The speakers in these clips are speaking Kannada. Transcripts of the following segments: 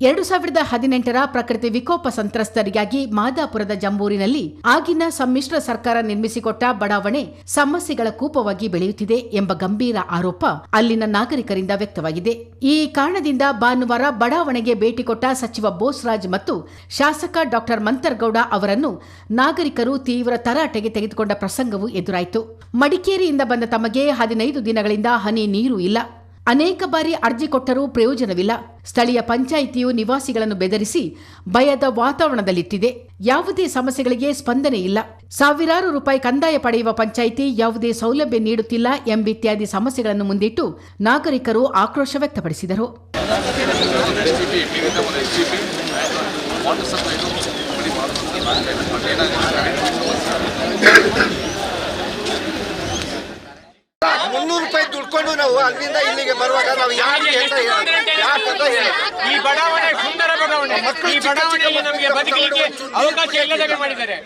ಎರಡು ಸಾವಿರದ ಹದಿನೆಂಟರ ಪ್ರಕೃತಿ ವಿಕೋಪ ಸಂತ್ರಸ್ತರಿಗಾಗಿ ಮಾದಾಪುರದ ಜಂಬೂರಿನಲ್ಲಿ ಆಗಿನ ಸಮ್ಮಿಶ್ರ ಸರ್ಕಾರ ನಿರ್ಮಿಸಿಕೊಟ್ಟ ಬಡಾವಣೆ ಸಮಸ್ಯೆಗಳ ಕೂಪವಾಗಿ ಬೆಳೆಯುತ್ತಿದೆ ಎಂಬ ಗಂಭೀರ ಆರೋಪ ಅಲ್ಲಿನ ನಾಗರಿಕರಿಂದ ವ್ಯಕ್ತವಾಗಿದೆ. ಈ ಕಾರಣದಿಂದ ಭಾನುವಾರ ಬಡಾವಣೆಗೆ ಭೇಟಿ ಕೊಟ್ಟ ಸಚಿವ ಬೋಸ್ರಾಜ್ ಮತ್ತು ಶಾಸಕ ಡಾಕ್ಟರ್ ಮಂತರ್ಗೌಡ ಅವರನ್ನು ನಾಗರಿಕರು ತೀವ್ರ ತರಾಟೆಗೆ ತೆಗೆದುಕೊಂಡ ಪ್ರಸಂಗವೂ ಎದುರಾಯಿತು. ಮಡಿಕೇರಿಯಿಂದ ಬಂದ ತಮಗೆ ಹದಿನೈದು ದಿನಗಳಿಂದ ಹನಿ ನೀರು ಇಲ್ಲ. ಅನೇಕ ಬಾರಿ ಅರ್ಜಿ ಕೊಟ್ಟರೂ ಪ್ರಯೋಜನವಿಲ್ಲ. ಸ್ಥಳೀಯ ಪಂಚಾಯಿತಿಯು ನಿವಾಸಿಗಳನ್ನು ಬೆದರಿಸಿ ಭಯದ ವಾತಾವರಣದಲ್ಲಿಟ್ಟಿದೆ. ಯಾವುದೇ ಸಮಸ್ಯೆಗಳಿಗೆ ಸ್ಪಂದನೆ ಇಲ್ಲ. ಸಾವಿರಾರು ರೂಪಾಯಿ ಕಂದಾಯ ಪಡೆಯುವ ಪಂಚಾಯಿತಿ ಯಾವುದೇ ಸೌಲಭ್ಯ ನೀಡುತ್ತಿಲ್ಲ ಎಂಬಿತ್ಯಾದಿ ಸಮಸ್ಯೆಗಳನ್ನು ಮುಂದಿಟ್ಟು ನಾಗರಿಕರು ಆಕ್ರೋಶ ವ್ಯಕ್ತಪಡಿಸಿದರು ಎಸ್ ಟಿ ಪಿ ಟಿವಿಯಿಂದ ಒಂದು ಎಸ್ ಟಿ ಪಿ ವಾಟರ್ ಸಪ್ಲೈನು ಕಡಿಮೆ ಮಾಡುವಂಥ ಮುನ್ನೂರು ರೂಪಾಯಿ ದುಡ್ಕೊಂಡು ನಾವು ಅಲ್ಲಿಂದ ಇಲ್ಲಿಗೆ ಬರುವಾಗ ನಾವು ಯಾರಿಗೆ ಅಂತ ಈ ಬಡಾವಣೆ ಸುಂದರ ಬಡಾವಣೆ. ಈ ಬಡಾವಣೆಯಲ್ಲಿ ನಮಗೆ ಬದುಕಲಿಕ್ಕೆ ಅವಕಾಶ ಇಲ್ಲದಂಗೆ ಮಾಡಿದ್ದಾರೆ.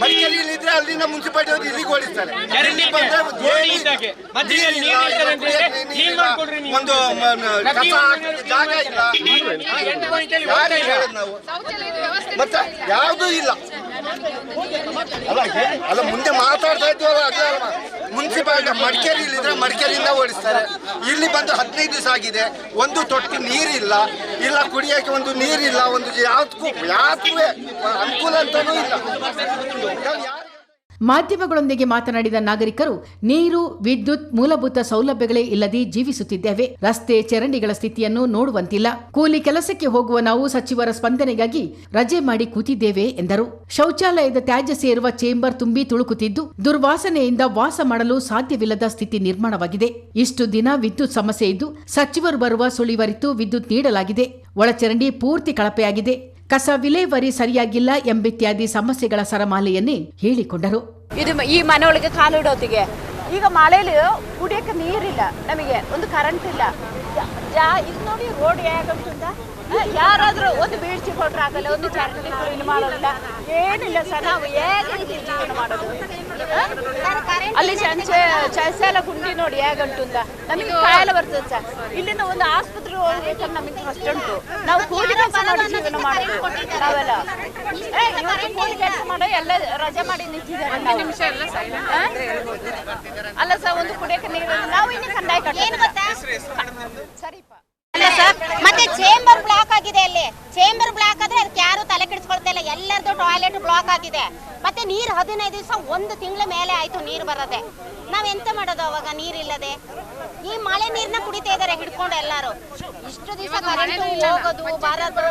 ಮಡಿಕೇರಿಯಲ್ಲಿ ಇದ್ರೆ ಅಲ್ಲಿಂದ ಮುನ್ಸಿಪಾಲಿಟಿ ಅವರು ಇಲ್ಲಿಗೆ ಓಡಿಸ್ತಾರೆ. ಒಂದು ಜಾಗ ಇಲ್ಲ. ನಾವು? ಮತ್ತೆ ಯಾವುದೂ ಇಲ್ಲ. ಅಲ್ಲ ಅಲ್ಲ ಮುಂದೆ ಮಾತಾಡ್ತಾ ಇದ್ದೀವಲ್ಲ ಅದೇ ಅಲ್ವಾ? ಮುನ್ಸಿಪಾಲಿಟಿ ಮಡಿಕೇರಿಯಲ್ಲಿ ಇದ್ರೆ ಮಡಿಕೇರಿಯಿಂದ ಓಡಿಸ್ತಾರೆ. ಇಲ್ಲಿ ಬಂದು ಹದಿನೈದು ದಿವಸ ಆಗಿದೆ. ಒಂದು ತೊಟ್ಟಿ ನೀರಿಲ್ಲ. ಇಲ್ಲ ಕುಡಿಯೋಕೆ ಒಂದು ನೀರಿಲ್ಲ. ಒಂದು ಯಾವ್ದಕ್ಕೂ ಯಾವ್ದಕ್ಕೂ ಅನುಕೂಲ ಅಂತಲೂ ಇಲ್ಲ. ಮಾಧ್ಯಮಗಳೊಂದಿಗೆ ಮಾತನಾಡಿದ ನಾಗರಿಕರು, ನೀರು, ವಿದ್ಯುತ್, ಮೂಲಭೂತ ಸೌಲಭ್ಯಗಳೇ ಇಲ್ಲದೆ ಜೀವಿಸುತ್ತಿದ್ದೇವೆ. ರಸ್ತೆ, ಚರಂಡಿಗಳ ಸ್ಥಿತಿಯನ್ನು ನೋಡುವಂತಿಲ್ಲ. ಕೂಲಿ ಕೆಲಸಕ್ಕೆ ಹೋಗುವ ನಾವು ಸಚಿವರ ಸ್ಪಂದನೆಗಾಗಿ ರಜೆ ಮಾಡಿ ಕೂತಿದ್ದೇವೆ, ಎಂದರು. ಶೌಚಾಲಯದ ತ್ಯಾಜ್ಯ ಸೇರುವ ಚೇಂಬರ್ ತುಂಬಿ ತುಳುಕುತ್ತಿದ್ದು, ದುರ್ವಾಸನೆಯಿಂದ ವಾಸ ಮಾಡಲು ಸಾಧ್ಯವಿಲ್ಲದ ಸ್ಥಿತಿ ನಿರ್ಮಾಣವಾಗಿದೆ. ಇಷ್ಟು ದಿನ ವಿದ್ಯುತ್ ಸಮಸ್ಯೆ ಇದ್ದು, ಸಚಿವರು ಬರುವ ಸುಳಿವರಿತು ವಿದ್ಯುತ್ ನೀಡಲಾಗಿದೆ. ಒಳಚರಂಡಿ ಪೂರ್ತಿ ಕಳಪೆಯಾಗಿದೆ. ಕಸ ವಿಲೇವಾರಿ ಸರಿಯಾಗಿಲ್ಲ ಎಂಬಿತ್ಯಾದಿ ಸಮಸ್ಯೆಗಳ ಸರಮಾಲೆಯನ್ನೇ ಹೇಳಿಕೊಂಡರು. ಇದು ಈ ಮನೆಯೊಳಗೆ ಒಳಗೆ ಕಾಲು ಇಡೋತಿಗೆ ಈಗ ಮಳೆಯಲ್ಲಿ ಕುಡಿಯಕ್ಕೆ ನೀರಿಲ್ಲ ನಮಗೆ, ಒಂದು ಕರೆಂಟ್ ಇಲ್ಲ. ಜಾ ಇದು ನೋಡಿ ರೋಡ್ ಹೇಗುಂಟುಂಟ ಯಾರಾದ್ರೂ ಒಂದು ಬೀಳ್ಸಿ ಕೊಟ್ರೆ ಆಗಲ್ಲ ಒಂದು ಚರಂಡಿ ಕ್ಲೀನ್ ಮಾಡೋದಿಲ್ಲ ಏನಿಲ್ಲ ಸರ್ ನಾವು ಹೇಗೆ ಜೀವನ ಮಾಡೋದು? ಅಲ್ಲಿ ಚಂಚೆ ಚಸೆಲ ಗುಂಡಿ ನೋಡಿ ಹೇಗಂಟುಂದ ನಮಗೆ ಕಾಯಿಲೆ ಬರ್ತದೆ ಸರ್. ಇಲ್ಲಿಂದ ಒಂದು ಆಸ್ಪತ್ರೆ ಹೋಗ್ಬೇಕಂದ್ರೆ ನಮಗೆ ಕಷ್ಟ ಉಂಟು. ನಾವು ಕೂಲಿ ಕೆಲಸ ಮಾಡಿ ಜೀವನ ಮಾಡೋದು ನಾವೆಲ್ಲ. ಕೂಲಿ ಕೆಲಸ ಮಾಡೋ ಎಲ್ಲ ರಜೆ ಮಾಡಿ ನಿಂತಿದ್ದಾರೆ ನಾವು. ಆ? ಅಲ್ಲ ಸರ್ ಒಂದು ಕುಡಿಯಕ್ಕೆ ನೀರು ನಾವು ಇನ್ನು ಕಂದಾಯ ಕಟ್ಟ ಸರಿಪ್ಪ ಅಲ್ಲ ಸರ್ ಮತ್ತೆ ಚೇಂಬರ್ ಬ್ಲಾಕ್ ಆಗಿದೆ ಅಲ್ಲಿ ಚೇಂಬರ್ ಬ್ಲಾಕ್ ಆದ್ರೆ ಅದಕ್ಕೆ ಯಾರು ತಲೆ ಕೆಡಿಸ್ಕೊಳ್ತಾ ಇಲ್ಲ ಎಲ್ಲರದು ಟಾಯ್ಲೆಟ್ ಬ್ಲಾಕ್ ಆಗಿದೆ. ಮತ್ತೆ ನೀರು ಹದಿನೈದು ದಿವಸ ಒಂದು ತಿಂಗಳ ಮೇಲೆ ಆಯ್ತು ನೀರು ಬರದೆ. ನಾವ್ ಎಂತ ಮಾಡೋದು ಅವಾಗ ನೀರಿಲ್ಲದೆ ಈ ಮಳೆ ನೀರ್ನ ಕುಡಿತಾ ಇದಾರೆ ಹಿಡ್ಕೊಂಡು ಎಲ್ಲಾರು. ಇಷ್ಟು ದಿವಸ ಕರೆಂಟ್ ಹೋಗೋದು ಬರೋದು.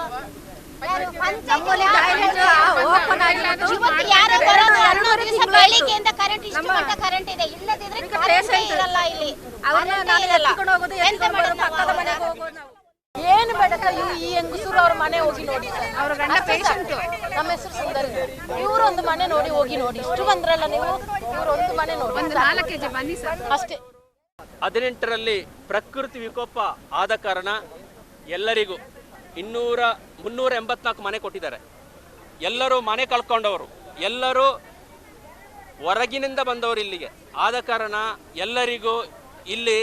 ಯಾರು? ಬರೋದು ಹನ್ನೊಂದು ದಿವಸ ಬೆಳಿಗ್ಗೆಯಿಂದ ಕರೆಂಟ್ ಇಷ್ಟು ಮಟ್ಟ ಕರೆಂಟ್ ಇದೆ. ಇಲ್ಲದಿದ್ರೆ ಇರಲ್ಲ ಇಲ್ಲಿ ಎಂತ ಮಾಡೋದು ನಾವು? ಏನು ಬೇಡ ಈ ಹೆಂಗಸರು ಅವ್ರ ಮನೆ ಹೋಗಿ ನೋಡಿ ಅವ್ರ ಗಂಡ ಪೇಷಂಟ್ ಇವ್ರು ಒಂದು ಮನೆ ನೋಡಿ ಹೋಗಿ ನೋಡಿ. ಇಷ್ಟು ಬಂದ್ರಲ್ಲ ನೀವು? ಇವ್ರು ಒಂದು ಮನೆ ನೋಡಿ. ಒಂದು ನಾಲ್ಕು ಕೆಜಿ ಬನ್ನಿ ಸರ್. ಅಷ್ಟೇ. ಹದಿನೆಂಟರಲ್ಲಿ ಪ್ರಕೃತಿ ವಿಕೋಪ ಆದ ಕಾರಣ ಎಲ್ಲರಿಗೂ ಇನ್ನೂರ ಮುನ್ನೂರ ಎಂಬತ್ನಾಲ್ಕು ಮನೆ ಕೊಟ್ಟಿದ್ದಾರೆ. ಎಲ್ಲರೂ ಮನೆ ಕಳ್ಕೊಂಡವರು. ಎಲ್ಲರೂ ಹೊರಗಿನಿಂದ ಬಂದವರು ಇಲ್ಲಿಗೆ. ಆದ ಕಾರಣ ಎಲ್ಲರಿಗೂ ಇಲ್ಲಿ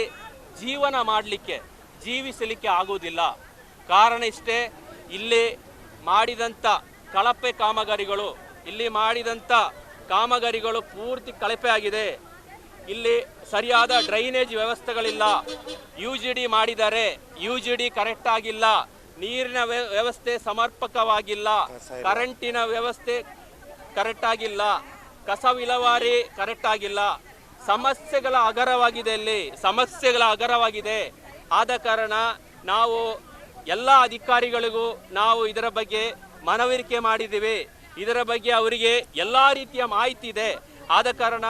ಜೀವನ ಮಾಡಲಿಕ್ಕೆ ಜೀವಿಸಲಿಕ್ಕೆ ಆಗುವುದಿಲ್ಲ. ಕಾರಣ ಇಷ್ಟೇ ಇಲ್ಲಿ ಮಾಡಿದಂಥ ಕಳಪೆ ಕಾಮಗಾರಿಗಳು. ಇಲ್ಲಿ ಮಾಡಿದಂಥ ಕಾಮಗಾರಿಗಳು ಪೂರ್ತಿ ಕಳಪೆ ಆಗಿದೆ. ಇಲ್ಲಿ ಸರಿಯಾದ ಡ್ರೈನೇಜ್ ವ್ಯವಸ್ಥೆಗಳಿಲ್ಲ. ಯು ಜಿ ಡಿ ಮಾಡಿದ್ದಾರೆ. ಯು ಜಿ ಡಿ ಕರೆಕ್ಟ್ ಆಗಿಲ್ಲ. ನೀರಿನ ವ್ಯ- ವ್ಯವಸ್ಥೆ ಸಮರ್ಪಕವಾಗಿಲ್ಲ. ಕರೆಂಟಿನ ವ್ಯವಸ್ಥೆ ಕರೆಕ್ಟ್ ಆಗಿಲ್ಲ. ಕಸ ವಿಲವಾರಿ ಕರೆಕ್ಟ್ ಆಗಿಲ್ಲ. ಸಮಸ್ಯೆಗಳ ಅಗರವಾಗಿದೆ ಇಲ್ಲಿ. ಸಮಸ್ಯೆಗಳ ಅಗರವಾಗಿದೆ ಆದ ಕಾರಣ ನಾವು ಎಲ್ಲ ಅಧಿಕಾರಿಗಳಿಗೂ ನಾವು ಇದರ ಬಗ್ಗೆ ಮನವರಿಕೆ ಮಾಡಿದ್ದೀವಿ. ಇದರ ಬಗ್ಗೆ ಅವರಿಗೆ ಎಲ್ಲ ರೀತಿಯ ಮಾಹಿತಿ ಇದೆ. ಆದ ಕಾರಣ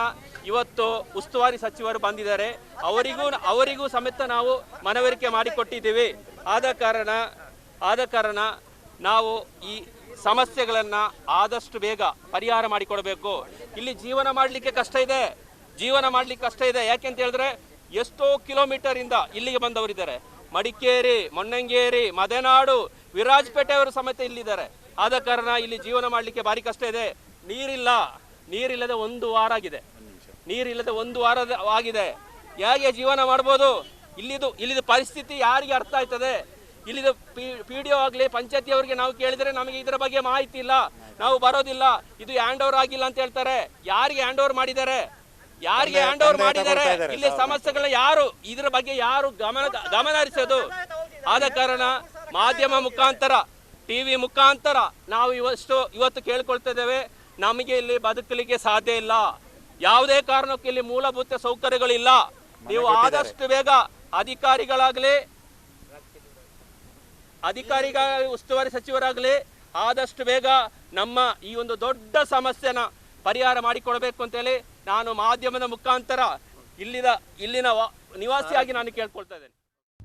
ಇವತ್ತು ಉಸ್ತುವಾರಿ ಸಚಿವರು ಬಂದಿದ್ದಾರೆ. ಅವರಿಗೂ ಅವರಿಗೂ ಸಮೇತ ನಾವು ಮನವರಿಕೆ ಮಾಡಿಕೊಟ್ಟಿದ್ದೀವಿ. ಆದ ಕಾರಣ ಆದ ಕಾರಣ ನಾವು ಈ ಸಮಸ್ಯೆಗಳನ್ನು ಆದಷ್ಟು ಬೇಗ ಪರಿಹಾರ ಮಾಡಿಕೊಡಬೇಕು. ಇಲ್ಲಿ ಜೀವನ ಮಾಡಲಿಕ್ಕೆ ಕಷ್ಟ ಇದೆ. ಜೀವನ ಮಾಡಲಿಕ್ಕೆ ಕಷ್ಟ ಇದೆ. ಯಾಕೆಂತ ಹೇಳಿದ್ರೆ ಎಷ್ಟೋ ಕಿಲೋಮೀಟರ್ ಇಂದ ಇಲ್ಲಿಗೆ ಬಂದವರಿದ್ದಾರೆ. ಮಡಿಕೇರಿ ಮೊಣ್ಣಂಗೇರಿ ಮದೆನಾಡು ವಿರಾಜಪೇಟೆಯವರು ಸಮೇತ ಇಲ್ಲಿದ್ದಾರೆ. ಆದ ಕಾರಣ ಇಲ್ಲಿ ಜೀವನ ಮಾಡಲಿಕ್ಕೆ ಭಾರಿ ಕಷ್ಟ ಇದೆ. ನೀರಿಲ್ಲ. ನೀರಿಲ್ಲದೆ ಒಂದು ವಾರ ಆಗಿದೆ. ನೀರಿಲ್ಲದೆ ಒಂದು ವಾರ ಆಗಿದೆ. ಹೇಗೆ ಜೀವನ ಮಾಡ್ಬೋದು? ಇಲ್ಲಿದು ಇಲ್ಲಿದ ಪರಿಸ್ಥಿತಿ ಯಾರಿಗೆ ಅರ್ಥ ಆಯ್ತದೆ ಇಲ್ಲಿದು ಪಿ ಡಿ ಒ ಆಗಲಿ ಪಂಚಾಯತಿ ಅವರಿಗೆ ನಾವು ಕೇಳಿದರೆ ನಮಗೆ ಇದರ ಬಗ್ಗೆ ಮಾಹಿತಿ ಇಲ್ಲ. ನಾವು ಬರೋದಿಲ್ಲ. ಇದು ಹ್ಯಾಂಡ್ ಓವರ್ ಆಗಿಲ್ಲ ಅಂತ ಹೇಳ್ತಾರೆ. ಯಾರಿಗೆ ಹ್ಯಾಂಡ್ ಓವರ್ ಮಾಡಿದ್ದಾರೆ? ಯಾರಿಗೆ ಹ್ಯಾಂಡ್ ಓವರ್ ಮಾಡಿದ್ದಾರೆ? ಇಲ್ಲಿ ಸಮಸ್ಯೆಗಳನ್ನ ಯಾರು ಇದರ ಬಗ್ಗೆ ಯಾರು ಗಮನ ಗಮನ ಹರಿಸೋದು? ಆದ ಕಾರಣ ಮಾಧ್ಯಮ ಮುಖಾಂತರ ಟಿವಿ ಮುಖಾಂತರ ನಾವು ಇವಷ್ಟು ಇವತ್ತು ಕೇಳ್ಕೊಳ್ತಾ ಇದ್ದೇವೆ ನಮಗೆ ಇಲ್ಲಿ ಬದುಕಲಿಕ್ಕೆ ಸಾಧ್ಯ ಇಲ್ಲ. ಯಾವುದೇ ಕಾರಣಕ್ಕೂ ಇಲ್ಲಿ ಮೂಲಭೂತ ಸೌಕರ್ಯಗಳಿಲ್ಲ. ನೀವು ಆದಷ್ಟು ಬೇಗ ಅಧಿಕಾರಿಗಳಾಗಲಿ ಅಧಿಕಾರಿಗಳ ಉಸ್ತುವಾರಿ ಸಚಿವರಾಗಲಿ ಆದಷ್ಟು ಬೇಗ ನಮ್ಮ ಈ ಒಂದು ದೊಡ್ಡ ಸಮಸ್ಯೆನ ಪರಿಹಾರ ಮಾಡಿಕೊಡ್ಬೇಕು ಅಂತೇಳಿ ನಾನು ಮಾಧ್ಯಮದ ಮುಖಾಂತರ ಇಲ್ಲಿನ ಇಲ್ಲಿನ ವ- ನಿವಾಸಿಯಾಗಿ ನಾನು ಕೇಳ್ಕೊಳ್ತಾ ಇದ್ದೇನೆ.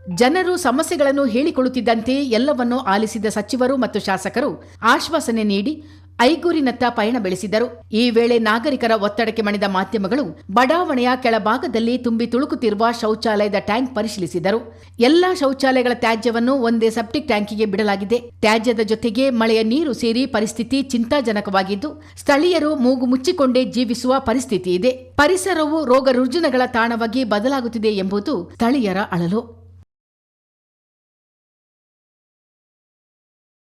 ಜನರು ಸಮಸ್ಯೆಗಳನ್ನು ಹೇಳಿಕೊಳ್ಳುತ್ತಿದ್ದಂತೆ ಎಲ್ಲವನ್ನೂ ಆಲಿಸಿದ ಸಚಿವರು ಮತ್ತು ಶಾಸಕರು ಆಶ್ವಾಸನೆ ನೀಡಿ ಐಗೂರಿನತ್ತ ಪಯಣ ಬೆಳೆಸಿದರು. ಈ ವೇಳೆ ನಾಗರಿಕರ ಒತ್ತಡಕ್ಕೆ ಮಣಿದ ಮಾಧ್ಯಮಗಳು ಬಡಾವಣೆಯ ಕೆಳಭಾಗದಲ್ಲಿ ತುಂಬಿ ತುಳುಕುತ್ತಿರುವ ಶೌಚಾಲಯದ ಟ್ಯಾಂಕ್ ಪರಿಶೀಲಿಸಿದರು. ಎಲ್ಲಾ ಶೌಚಾಲಯಗಳ ತ್ಯಾಜ್ಯವನ್ನು ಒಂದೇ ಸೆಪ್ಟಿಕ್ ಟ್ಯಾಂಕಿಗೆ ಬಿಡಲಾಗಿದೆ. ತ್ಯಾಜ್ಯದ ಜೊತೆಗೆ ಮಳೆಯ ನೀರು ಸೇರಿ ಪರಿಸ್ಥಿತಿ ಚಿಂತಾಜನಕವಾಗಿದ್ದು, ಸ್ಥಳೀಯರು ಮೂಗು ಮುಚ್ಚಿಕೊಂಡೇ ಜೀವಿಸುವ ಪರಿಸ್ಥಿತಿ ಇದೆ. ಪರಿಸರವು ರೋಗ ರುಜಿನಗಳ ತಾಣವಾಗಿ ಬದಲಾಗುತ್ತಿದೆ ಎಂಬುದು ಸ್ಥಳೀಯರ ಅಳಲು.